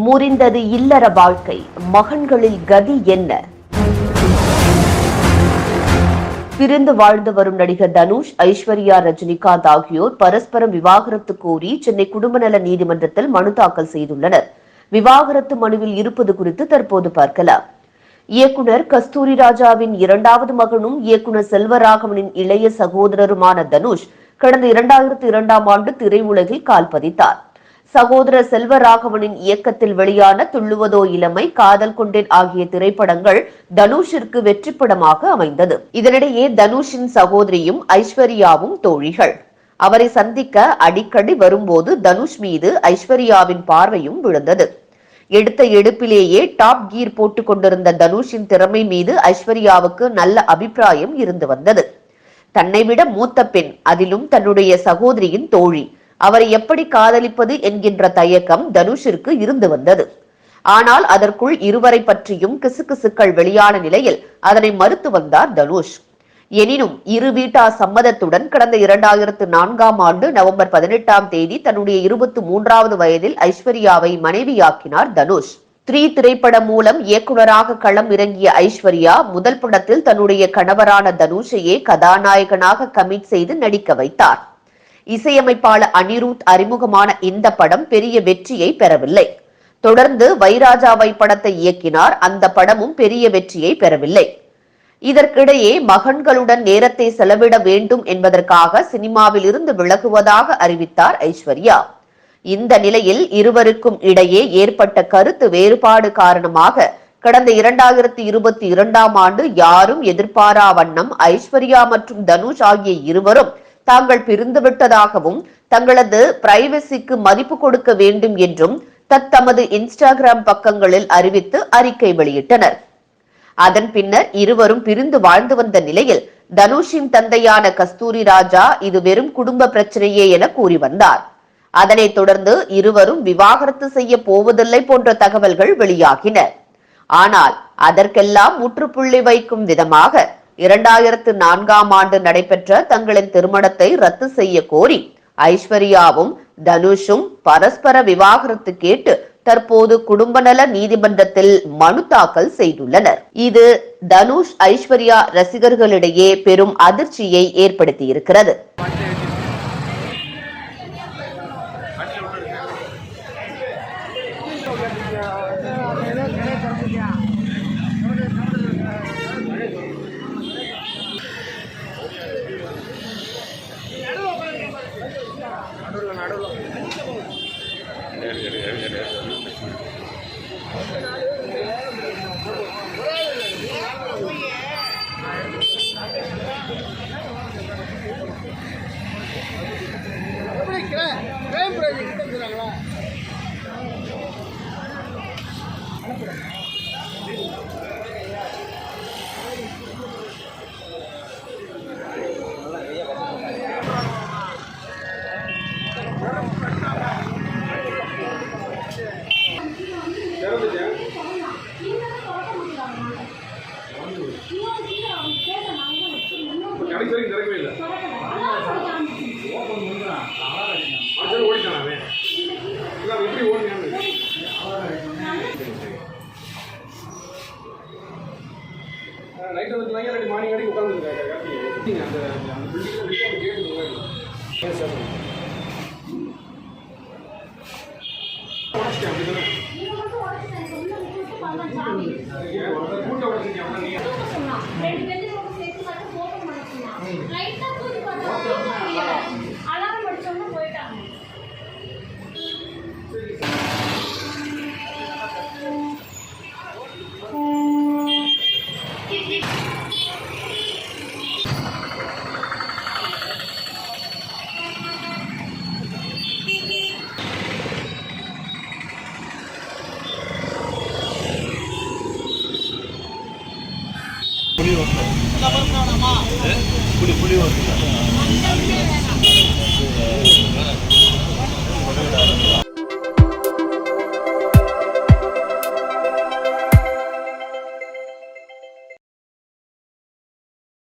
முறிந்தது இல்லற வாழ்க்கை. மகன்களில் கதி என்ன? பிரிந்து வாழ்ந்து வரும் நடிகர் தனுஷ் ஐஸ்வர்யா ரஜினிகாந்த் ஆகியோர் பரஸ்பரம் விவாகரத்து கோரி சென்னை குடும்ப நல நீதிமன்றத்தில் மனு தாக்கல் செய்துள்ளனர். விவாகரத்து மனுவில் இருப்பது குறித்து தற்போது பார்க்கலாம். இயக்குனர் கஸ்தூரி ராஜாவின் இரண்டாவது மகனும் இயக்குனர் செல்வராகவனின் இளைய சகோதரருமான தனுஷ் கடந்த இரண்டாயிரத்தி இரண்டாம் ஆண்டு திரையுலகில் கால் பதித்தார். சகோதரர் செல்வராகவனின் இயக்கத்தில் வெளியான துள்ளுவதோ இளமை காதல் கொண்டேன் ஆகிய திரைப்படங்கள் தனுஷிற்கு வெற்றிப்படமாக அமைந்தது. இதனிடையே தனுஷின் சகோதரியும் ஐஸ்வர்யாவும் தோழிகள். அவரை சந்திக்க அடிக்கடி வரும்போது தனுஷ் மீது ஐஸ்வர்யாவின் பார்வையும் விழுந்தது. எடுத்த எடுப்பிலேயே டாப் கீர் போட்டுக் கொண்டிருந்த தனுஷின் திறமை மீது ஐஸ்வர்யாவுக்கு நல்ல அபிப்பிராயம் இருந்து வந்தது. தன்னை விட மூத்த பெண் அதிலும் தன்னுடைய சகோதரியின் தோழி. அவரை எப்படி காதலிப்பது என்கின்ற தயக்கம் தனுஷிற்கு இருந்து வந்தது. ஆனால் அதற்குள் இருவரை பற்றியும் கிசுகிசுக்கள் வெளியான நிலையில் அதனை மறுத்து வந்தார் தனுஷ். எனினும் இரு வீட்டார் சம்மதத்துடன் கடந்த இரண்டாயிரத்து நான்காம் ஆண்டு நவம்பர் பதினெட்டாம் தேதி தன்னுடைய இருபத்தி மூன்றாவது வயதில் ஐஸ்வர்யாவை மனைவியாக்கினார் தனுஷ். த்ரீ திரைப்படம் மூலம் இயக்குனராக களம் இறங்கிய ஐஸ்வர்யா முதல் படத்தில் தன்னுடைய கணவரான தனுஷையே கதாநாயகனாக கமிட் செய்து நடிக்க வைத்தார். இசையமைப்பாளர் அனிருத் அறிமுகமான இந்த படம் பெரிய வெற்றியை பெறவில்லை. தொடர்ந்து வைராஜாவை படத்தை இயக்கினார். அந்த படமும் பெரிய வெற்றியை பெறவில்லை. இதற்கிடையே மகன்களுடன் நேரத்தை செலவிட வேண்டும் என்பதற்காக சினிமாவில் இருந்து விலகுவதாக அறிவித்தார் ஐஸ்வர்யா. இந்த நிலையில் இருவருக்கும் இடையே ஏற்பட்ட கருத்து வேறுபாடு காரணமாக கடந்த இரண்டாயிரத்தி இருபத்தி இரண்டாம் ஆண்டு யாரும் எதிர்பாரா வண்ணம் ஐஸ்வர்யா மற்றும் தனுஷ் ஆகிய இருவரும் தாங்கள் பிரிந்து விட்டதாகவும் தங்களது பிரைவசிக்கு மதிப்பு கொடுக்க வேண்டும் என்றும் தத்தமது இன்ஸ்டாகிராம் பக்கங்களில் அறிவித்து அறிக்கை வெளியிட்டனர். அதன் பின்னர் இருவரும் பிரிந்து வாழ்ந்து வந்த நிலையில் தனுஷின் தந்தையான கஸ்தூரி ராஜா இது வெறும் குடும்ப பிரச்சனையே என கூறி வந்தார். அதனைத் தொடர்ந்து இருவரும் விவாகரத்து செய்ய போவதில்லை போன்ற தகவல்கள் வெளியாகின. ஆனால் அதற்கெல்லாம் முற்றுப்புள்ளி வைக்கும் விதமாக இரண்டாயிரத்து நான்காம் ஆண்டு நடைபெற்ற தங்களின் திருமணத்தை ரத்து செய்ய கோரி ஐஸ்வர்யாவும் தனுஷும் பரஸ்பர விவாகரத்து கேட்டு தற்போது குடும்ப நல நீதிமன்றத்தில் மனு தாக்கல் செய்துள்ளனர். இது தனுஷ் ஐஸ்வர்யா ரசிகர்களிடையே பெரும் அதிர்ச்சியை ஏற்படுத்தியிருக்கிறது. எப்படி கிரே- கிரேம் பிரைஸ் கிட்ட இருக்கிறாங்களா திறக்கவே இல்லை அஞ்சல் ஓடிட்டானே இல்லை அவன் எப்படி ஓடினான்னு நைட் வந்து வாங்கி இல்லாட்டி மார்னிங் வரைக்கும் உட்காந்துருக்காங்க அந்த அந்த பில்டிங்கில் அந்த கேட்டு முன்னாடி உடச்சிட்டேன் அப்படி தானே கூட்ட உடச்சிருக்கேன் புளி புளி